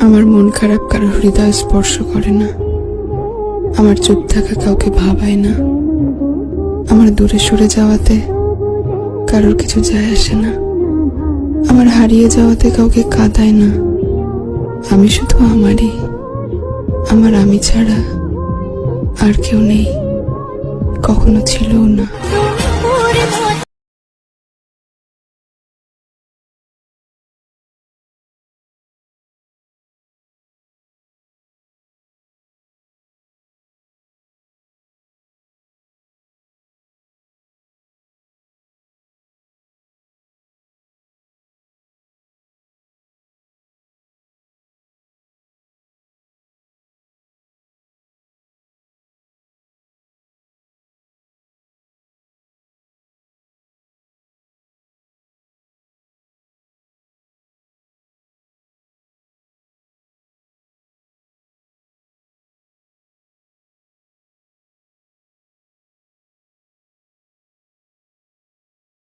আমার মন খারাপ কারও হৃদয় স্পর্শ করে না। আমার চুপ থাকা কাউকে ভাবায় না। আমার দূরে সরে যাওয়াতে কারোর কিছু যায় আসে না। আমার হারিয়ে যাওয়াতে কাউকে কাঁদায় না। আমি শুধু আমারই। আমার আমি ছাড়া আর কেউ নেই। কখনো ছিলও না।